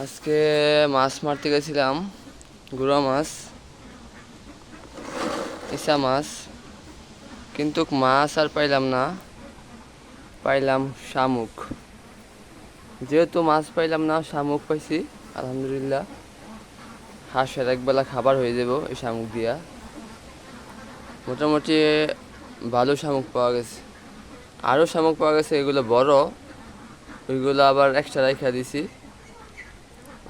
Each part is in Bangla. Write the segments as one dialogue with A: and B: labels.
A: আজকে মাছ মারতে গেছিলাম, গুড়া মাছ, ইসা মাছ, কিন্তু মাছ আর পাইলাম না, পাইলাম শামুক। যেহেতু মাছ পাইলাম না, শামুক পাইছি, আলহামদুলিল্লাহ। হাঁসের একবেলা খাবার হয়ে যাব এই শামুক দিয়া। মোটামুটি ভালো শামুক পাওয়া গেছে। আরও শামুক পাওয়া গেছে, এগুলো বড়, ওইগুলো আবার এক্সট্রা রাখা দিছি।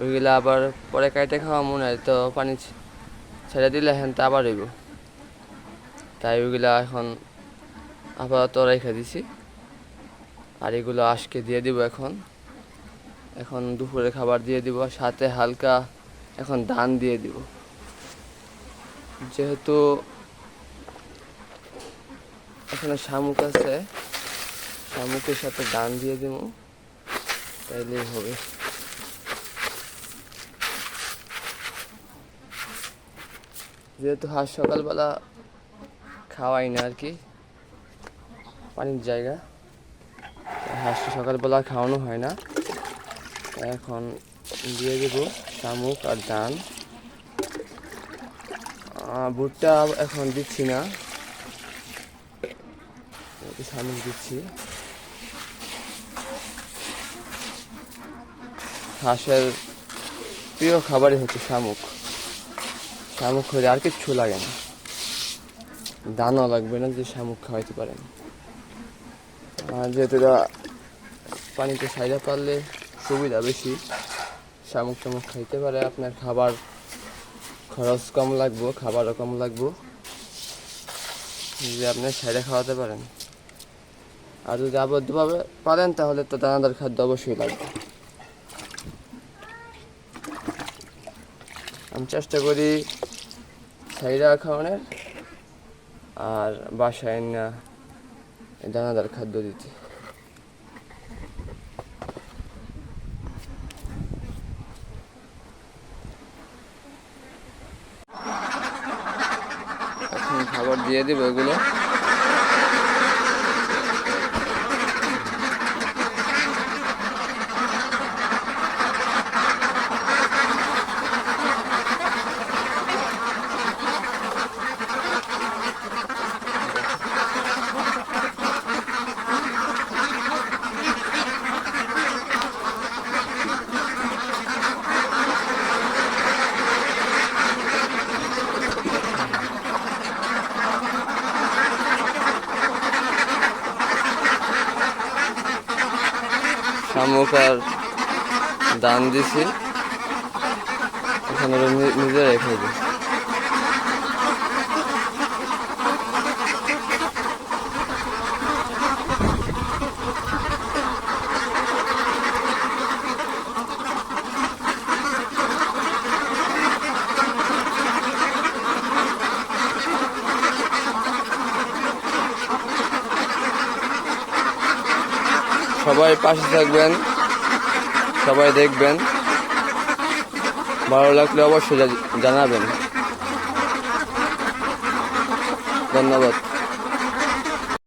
A: ওইগুলো আবার পরে কাইটে খাওয়া মনে হয়, তো পানি ছেড়ে দিলে হ্যাঁ তা আবার হইব। তাই ওইগুলা এখন আপাতত রেখে দিছি। আর এগুলো আজকে দিয়ে দিব এখন। এখন দুপুরে খাবার দিয়ে দিব, সাথে হালকা এখন ধান দিয়ে দিব। যেহেতু এখানে শামুক আছে, শামুকের সাথে ধান দিয়ে দিব। তাইলেই হবে। যেহেতু হাঁস সকালবেলা খাওয়াই না আর কি পানির জায়গা। হাঁসটা সকালবেলা খাওয়ানো হয় না। এখন দিয়ে দেব শামুক আর আহ, ভুট্টা এখন দিচ্ছি না। শামুক দিচ্ছি। হাঁসের প্রিয় খাবারই হচ্ছে শামুক। শামুক হলে আর কিচ্ছু লাগে না। দানাও লাগবে না যে শামুক খাওয়াইতে পারেন। যেহেতু পানিতে সাইডা পারলে সুবিধা বেশি, শামুক টামুক খাইতে পারে, আপনার খাবার খরচ কম লাগবো, খাবারও কম লাগবো, যে আপনি সাইডে খাওয়াতে পারেন। আর যদি আবদ্ধভাবে পারেন তাহলে তো দানাদার খাদ্য অবশ্যই লাগবে। আমি চেষ্টা করি ছাইরা খাওয়ানোর আর বাসায় না দানাদার খাদ্য দিতে। খাবার দিয়ে দিব এগুলো। শামুক আর দান দিছি। এখানে নিজে রেখে দিই সবাই পাশে থাকবেন। সবাই দেখবেন। ভালো লাগলে অবশ্যই জানাবেন। ধন্যবাদ।